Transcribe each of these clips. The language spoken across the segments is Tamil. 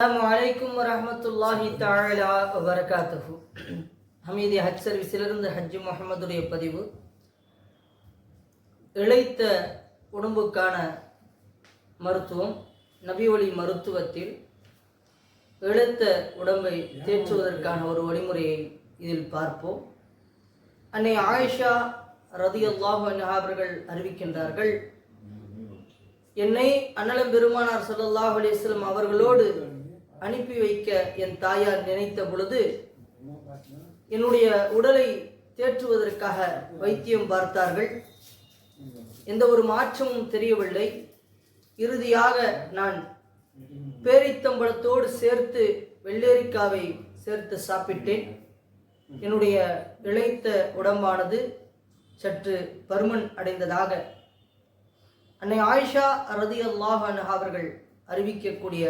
அஸ்ஸலாமு வலைக்கும் வரமத்துல்லாஹி தாழலா வரகாத்துஹு ஹமீதி ஹஜ் சர்வீஸிலிருந்து ஹஜ் முகமதுடைய பதிவு. இழைத்த உடம்புக்கான மருத்துவம் நபி ஒளி மருத்துவத்தில் இழைத்த உடம்பை தேற்றுவதற்கான ஒரு வழிமுறையை இதில் பார்ப்போம். அன்னை ஆயிஷா ரதியல்லாஹு அன்ஹா அவர்கள் அறிவிக்கின்றார்கள் என்னை அண்ணலம் பெருமானார் சல்லாஹ் அலிஸ்லம் அவர்களோடு அனுப்பி வைக்க என் தாயார் நினைத்த பொழுது என்னுடைய உடலை தேற்றுவதற்காக வைத்தியம் பார்த்தார்கள். எந்த ஒரு மாற்றமும் தெரியவில்லை. இறுதியாக நான் பேரித்தம்பழத்தோடு சேர்த்து வெள்ளேரிக்காவை சேர்த்து சாப்பிட்டேன். என்னுடைய இழைத்த உடம்பானது சற்று பருமன் அடைந்ததாக அன்னை ஆயிஷா ரதி அல்லாஹ் அவர்கள் அறிவிக்கக்கூடிய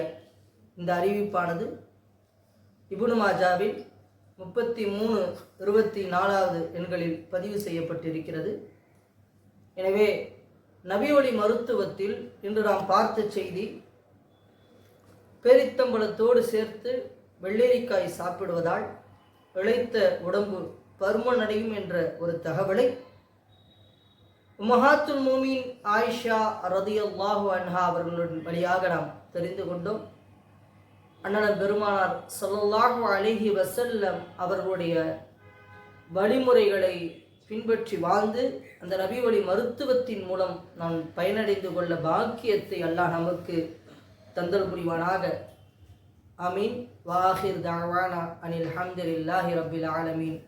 இந்த அறிவிப்பானது இபுனு மாஜாவில் முப்பத்தி மூணு இருபத்தி நாலாவது எண்களில் பதிவு செய்யப்பட்டிருக்கிறது. எனவே நபியொளி மருத்துவத்தில் இன்று நாம் பார்த்த செய்தி பேரித்தம்பழத்தோடு சேர்த்து வெள்ளரிக்காய் சாப்பிடுவதால் இழைத்த உடம்பு பருமனடையும் என்ற ஒரு தகவலை உமஹாத்துல் மூமின் ஆயிஷா ரதியல்லாஹு அன்ஹா அவர்களுடன் வழியாக நாம் தெரிந்து கொண்டோம். அண்ணன் பெருமானார் ஸல்லல்லாஹு அழகி வசல்லம் அவர்களுடைய வழிமுறைகளை பின்பற்றி வாழ்ந்து அந்த நபி வழி மருத்துவத்தின் மூலம் நாம் பயனடைந்து கொள்ள பாக்கியத்தை அல்லாஹ் நமக்கு தந்தல் புரிவானாக. அமீன் வாஹிர் தாவானா அனில் ஹம்தில்லாஹி ரபில் ஆலமீன்.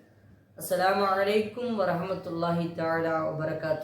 அஸ்லாம் வலைக்கும் வரமத்துல்லாஹி தஆலா வபரகாத்து